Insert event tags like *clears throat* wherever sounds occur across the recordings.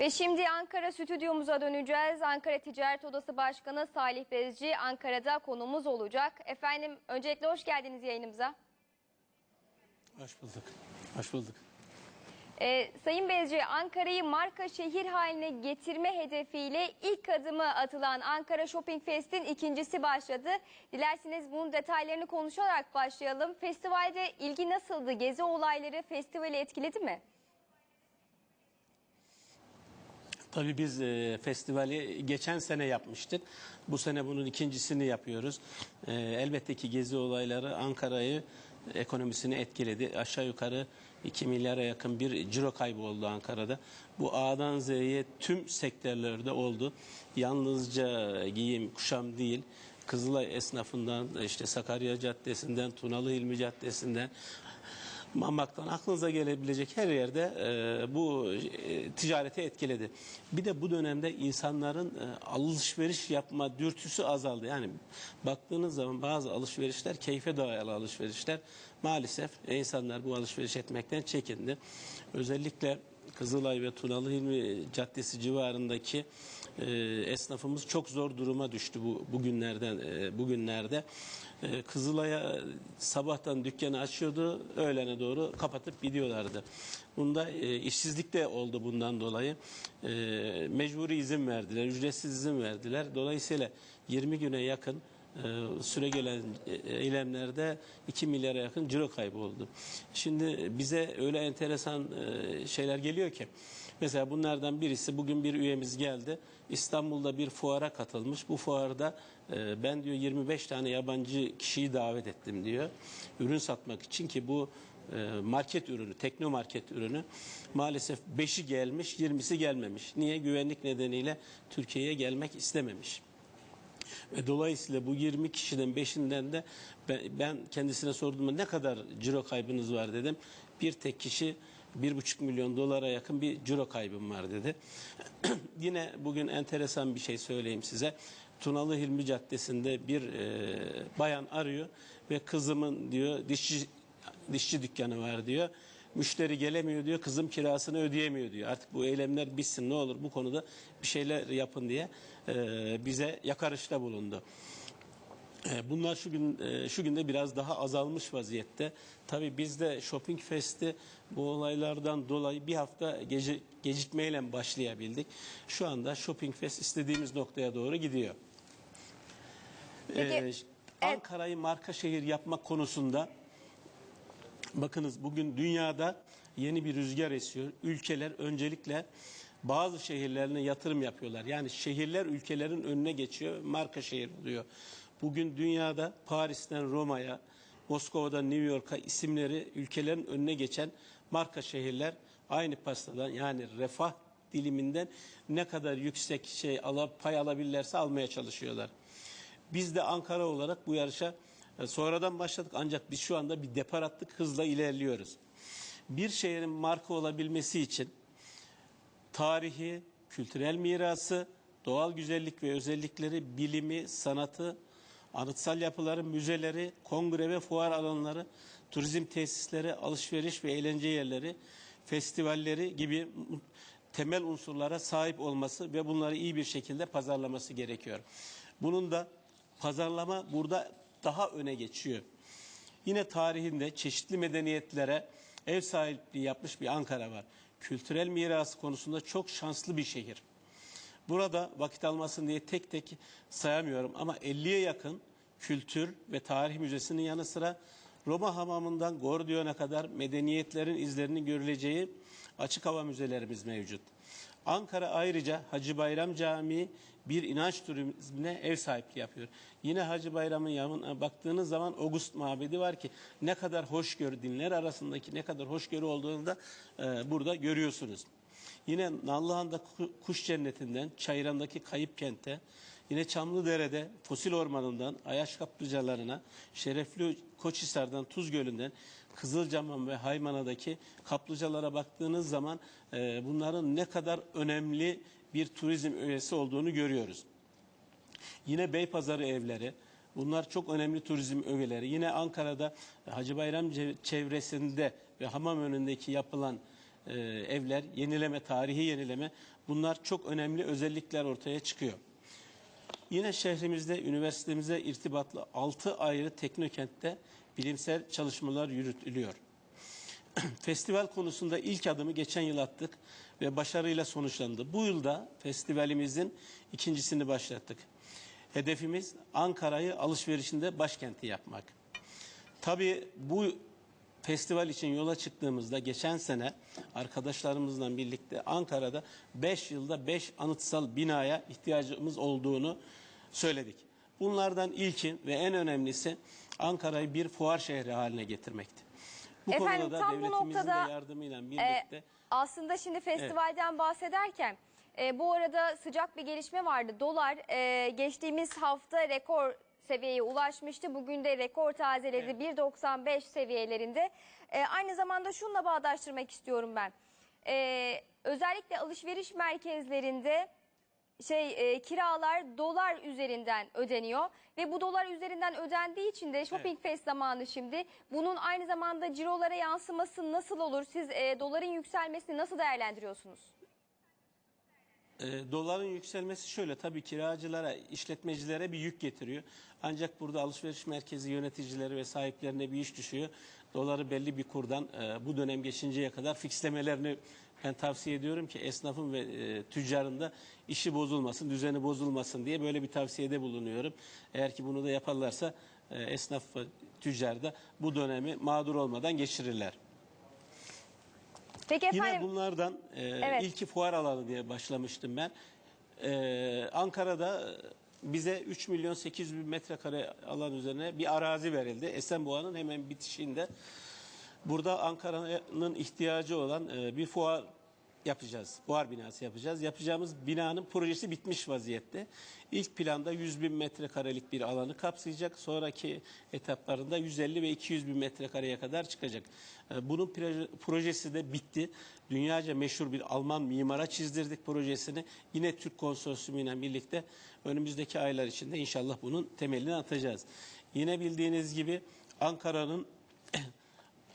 Ve şimdi Ankara stüdyomuza döneceğiz. Ankara Ticaret Odası Başkanı Salih Bezci Ankara'da konumuz olacak. Efendim öncelikle hoş geldiniz yayınımıza. Hoş bulduk. Hoş bulduk. Ee, Sayın Bezci Ankara'yı marka şehir haline getirme hedefiyle ilk adımı atılan Ankara Shopping Fest'in ikincisi başladı. Dilerseniz bunun detaylarını konuşarak başlayalım. Festivalde ilgi nasıldı? Gezi olayları festivali etkiledi mi? Tabii biz e, festivali geçen sene yapmıştık. Bu sene bunun ikincisini yapıyoruz. E, elbette ki gezi olayları Ankara'yı ekonomisini etkiledi. Aşağı yukarı 2 milyara yakın bir ciro kaybı oldu Ankara'da. Bu A'dan Z'ye tüm sektörlerde oldu. Yalnızca giyim, kuşam değil. Kızılay esnafından, işte Sakarya Caddesi'nden, Tunalı Hilmi Caddesi'nden, Mamak'tan aklınıza gelebilecek her yerde e, bu e, ticareti etkiledi. Bir de bu dönemde insanların e, alışveriş yapma dürtüsü azaldı. Yani baktığınız zaman bazı alışverişler keyfe dayalı alışverişler. Maalesef insanlar bu alışveriş etmekten çekindi. Özellikle Kızılay ve Tunalı Hilmi Caddesi civarındaki e, esnafımız çok zor duruma düştü bu bugünlerden e, bugünlerde. E, Kızılay'a sabahtan dükkanı açıyordu, öğlene doğru kapatıp gidiyorlardı. Bunda e, işsizlik de oldu bundan dolayı. E, mecburi izin verdiler, ücretsiz izin verdiler. Dolayısıyla 20 güne yakın e, süre gelen e, eylemlerde 2 milyara yakın ciro kaybı oldu. Şimdi bize öyle enteresan e, şeyler geliyor ki mesela bunlardan birisi bugün bir üyemiz geldi. İstanbul'da bir fuara katılmış. Bu fuarda e, ben diyor 25 tane yabancı kişiyi davet ettim diyor. Ürün satmak için ki bu e, market ürünü, tekno market ürünü maalesef 5'i gelmiş, 20'si gelmemiş. Niye? Güvenlik nedeniyle Türkiye'ye gelmek istememiş. Ve dolayısıyla bu 20 kişiden 5'inden de ben, ben kendisine sorduğumda ne kadar ciro kaybınız var dedim. Bir tek kişi 1,5 milyon dolara yakın bir ciro kaybım var dedi. *clears throat* Yine bugün enteresan bir şey söyleyeyim size. Tunalı Hilmi Caddesi'nde bir e, bayan arıyor ve kızımın diyor dişçi dişçi dükkanı var diyor. Müşteri gelemiyor diyor, kızım kirasını ödeyemiyor diyor. Artık bu eylemler bitsin ne olur bu konuda bir şeyler yapın diye e, bize yakarışta bulundu. E, Bunlar şu gün e, şu günde biraz daha azalmış vaziyette. Tabii biz de Shopping Fest'i bu olaylardan dolayı bir hafta gece, gecikmeyle başlayabildik. Şu anda Shopping Fest istediğimiz noktaya doğru gidiyor. Peki, Ee, Ankara'yı marka şehir yapmak konusunda bakınız bugün dünyada yeni bir rüzgar esiyor. Ülkeler öncelikle bazı şehirlerine yatırım yapıyorlar. Yani şehirler ülkelerin önüne geçiyor, marka şehir oluyor. Bugün dünyada Paris'ten Roma'ya, Moskova'dan New York'a isimleri ülkelerin önüne geçen marka şehirler aynı pastadan yani refah diliminden ne kadar yüksek şey alıp pay alabilirlerse almaya çalışıyorlar. Biz de Ankara olarak bu yarışa e, sonradan başladık ancak biz şu anda bir depar attık hızla ilerliyoruz. Bir şehrin marka olabilmesi için tarihi, kültürel mirası, doğal güzellik ve özellikleri, bilimi, sanatı, anıtsal yapıları, müzeleri, kongre ve fuar alanları, turizm tesisleri, alışveriş ve eğlence yerleri, festivalleri gibi temel unsurlara sahip olması ve bunları iyi bir şekilde pazarlaması gerekiyor. Bunun da pazarlama burada daha öne geçiyor. Yine tarihinde çeşitli medeniyetlere ev sahipliği yapmış bir Ankara var. Kültürel mirası konusunda çok şanslı bir şehir. Burada vakit almasın diye tek tek sayamıyorum ama 50'ye yakın kültür ve tarih müzesinin yanı sıra Roma hamamından Gordion'a kadar medeniyetlerin izlerinin görüleceği açık hava müzelerimiz mevcut. Ankara ayrıca Hacı Bayram Camii bir inanç turizmine ev sahipliği yapıyor. Yine Hacı Bayram'ın yanına baktığınız zaman August Mabedi var ki ne kadar hoşgörü dinler arasındaki ne kadar hoşgörü olduğunu da e, burada görüyorsunuz. Yine Nallıhan'da kuş cennetinden Çayıran'daki kayıp kente, yine Çamlıdere'de fosil ormanından Ayaş kaplıcalarına, Şerefli Koçhisar'dan Tuz Gölü'nden Kızılcahamam ve Haymana'daki kaplıcalara baktığınız zaman e, bunların ne kadar önemli bir turizm öğesi olduğunu görüyoruz. Yine Beypazarı evleri, Bunlar çok önemli turizm ögeleri. Yine Ankara'da Hacı Bayram çevresinde ve hamam önündeki yapılan e, evler, yenileme, tarihi yenileme bunlar çok önemli özellikler ortaya çıkıyor. Yine şehrimizde üniversitemize irtibatlı 6 ayrı teknokentte bilimsel çalışmalar yürütülüyor. *clears throat* Festival konusunda ilk adımı geçen yıl attık ve başarıyla sonuçlandı. Bu yılda festivalimizin ikincisini başlattık. Hedefimiz Ankara'yı alışverişinde başkenti yapmak. Tabii bu festival için yola çıktığımızda geçen sene arkadaşlarımızla birlikte Ankara'da 5 yılda 5 anıtsal binaya ihtiyacımız olduğunu söyledik. Bunlardan ilkin ve en önemlisi Ankara'yı bir fuar şehri haline getirmekti. Bu Efendim, konuda da tam bu devletimizin noktada, de yardımıyla Ee, birlikte aslında şimdi festivalden bahsederken e, bu arada sıcak bir gelişme vardı. Dolar e, geçtiğimiz hafta rekor seviyeye ulaşmıştı. Bugün de rekor tazeledi 1.95 seviyelerinde. E, aynı zamanda şununla bağdaştırmak istiyorum ben. E, özellikle alışveriş merkezlerinde şey e, kiralar dolar üzerinden ödeniyor ve bu dolar üzerinden ödendiği için de Shopping Fest zamanı şimdi. Bunun aynı zamanda cirolara yansıması nasıl olur? Siz e, doların yükselmesini nasıl değerlendiriyorsunuz? E, doların yükselmesi şöyle tabii kiracılara, işletmecilere bir yük getiriyor. Ancak burada alışveriş merkezi yöneticileri ve sahiplerine bir iş düşüyor. Doları belli bir kurdan e, bu dönem geçinceye kadar fixlemelerini ben tavsiye ediyorum ki esnafın ve e, tüccarın da işi bozulmasın, düzeni bozulmasın diye böyle bir tavsiyede bulunuyorum. Eğer ki bunu da yaparlarsa e, esnaf ve tüccar da bu dönemi mağdur olmadan geçirirler. Peki efendim Yine bunlardan e, Evet. ilki fuar alanı diye başlamıştım ben. E, Ankara'da bize 3 milyon 800 bin metrekare alan üzerine bir arazi verildi. Esenboğa'nın hemen bitişinde. Burada Ankara'nın ihtiyacı olan e, bir fuar yapacağız. Fuar binası yapacağız. Yapacağımız binanın projesi bitmiş vaziyette. İlk planda 100 bin metrekarelik bir alanı kapsayacak. Sonraki etaplarında 150 ve 200 bin metrekareye kadar çıkacak. E, Bunun proje- projesi de bitti. Dünyaca meşhur bir Alman mimara çizdirdik projesini. Yine Türk konsorsiyumuyla birlikte önümüzdeki aylar içinde inşallah bunun temelini atacağız. Yine bildiğiniz gibi Ankara'nın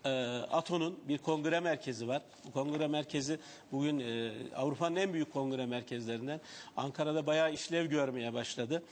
e, ATO'nun bir kongre merkezi var. Bu kongre merkezi bugün e, Avrupa'nın en büyük kongre merkezlerinden. Ankara'da bayağı işlev görmeye başladı.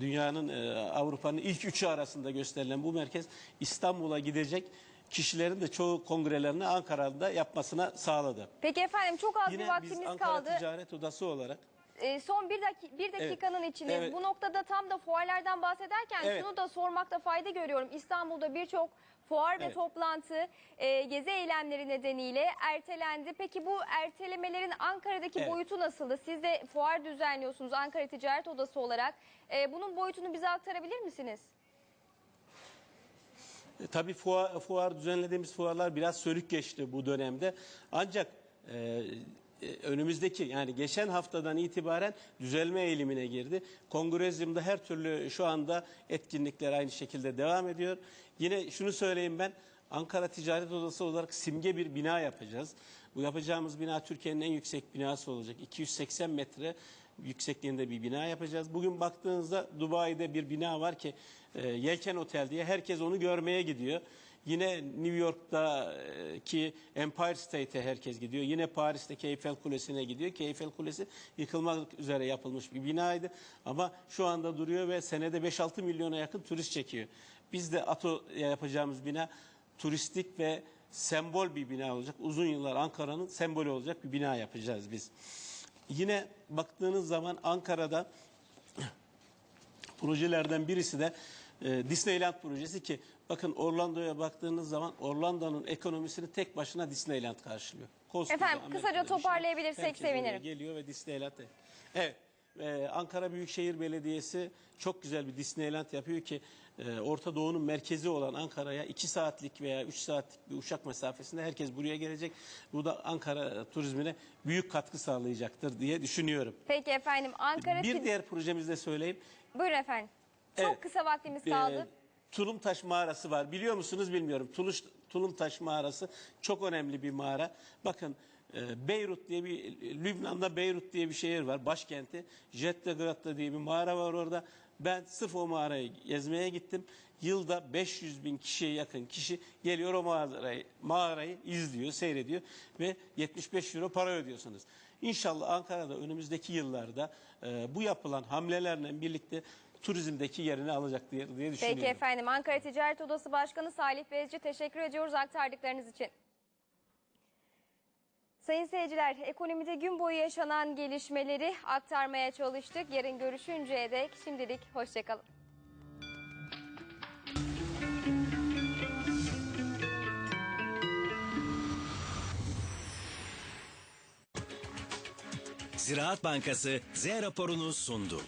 Dünyanın, e, Avrupa'nın ilk üçü arasında gösterilen bu merkez İstanbul'a gidecek kişilerin de çoğu kongrelerini Ankara'da yapmasına sağladı. peki efendim çok az bir Yine biz vaktimiz Ankara kaldı. Ticaret Odası olarak E, son bir, daki- bir dakikanın içinde Evet. bu noktada tam da fuarlardan bahsederken Evet. şunu da sormakta fayda görüyorum. İstanbul'da birçok fuar ve Evet. toplantı e, gezi eylemleri nedeniyle ertelendi. Peki bu ertelemelerin Ankara'daki Evet. boyutu nasıldı? Siz de fuar düzenliyorsunuz Ankara Ticaret Odası olarak. E, bunun boyutunu bize aktarabilir misiniz? E, Tabii fuar, fuar düzenlediğimiz fuarlar biraz sönük geçti bu dönemde. Ancak e, önümüzdeki yani geçen haftadan itibaren düzelme eğilimine girdi. Kongrezyumda her türlü şu anda etkinlikler aynı şekilde devam ediyor. Yine şunu söyleyeyim ben Ankara Ticaret Odası olarak simge bir bina yapacağız. Bu yapacağımız bina Türkiye'nin en yüksek binası olacak. 280 metre yüksekliğinde bir bina yapacağız. Bugün baktığınızda Dubai'de bir bina var ki e, Yelken Otel diye herkes onu görmeye gidiyor. Yine New York'taki Empire State'e herkes gidiyor. Yine Paris'teki Eiffel Kulesi'ne gidiyor ki Eiffel Kulesi yıkılmak üzere yapılmış bir binaydı. Ama şu anda duruyor ve senede 5-6 milyona yakın turist çekiyor. Biz de ATO'ya yapacağımız bina turistik ve sembol bir bina olacak. Uzun yıllar Ankara'nın sembolü olacak bir bina yapacağız biz. Yine baktığınız zaman Ankara'da projelerden birisi de e, Disneyland projesi ki bakın Orlando'ya baktığınız zaman Orlando'nun ekonomisini tek başına Disneyland karşılıyor. Koskoca Efendim, Amerika'da kısaca şey. toparlayabilirsek Herkes oraya sevinirim. Geliyor ve Disneyland. Evet. e, Ankara Büyükşehir Belediyesi çok güzel bir Disneyland yapıyor ki e, Orta Doğu'nun merkezi olan Ankara'ya 2 saatlik veya 3 saatlik bir uçak mesafesinde herkes buraya gelecek. Bu da Ankara turizmine büyük katkı sağlayacaktır diye düşünüyorum. Peki efendim Ankara Bir diğer projemizi de söyleyeyim. Buyurun efendim. Çok Evet. kısa vaktimiz Ee, kaldı. Tulumtaş mağarası var. Biliyor musunuz bilmiyorum. Tuluş, Tulumtaş mağarası çok önemli bir mağara. Bakın E, Beyrut diye bir Lübnan'da Beyrut diye bir şehir var başkenti. Jettegrat'ta diye bir mağara var orada. Ben sırf o mağarayı gezmeye gittim. Yılda 500 bin kişiye yakın kişi geliyor o mağarayı, mağarayı izliyor, seyrediyor ve 75 euro para ödüyorsunuz. İnşallah Ankara'da önümüzdeki yıllarda e, bu yapılan hamlelerle birlikte turizmdeki yerini alacak diye, diye düşünüyorum. Peki efendim Ankara Ticaret Odası Başkanı Salih Bezci teşekkür ediyoruz aktardıklarınız için. Sayın seyirciler, ekonomide gün boyu yaşanan gelişmeleri aktarmaya çalıştık. Yarın görüşünceye dek şimdilik hoşçakalın. Ziraat Bankası Z raporunu sundu.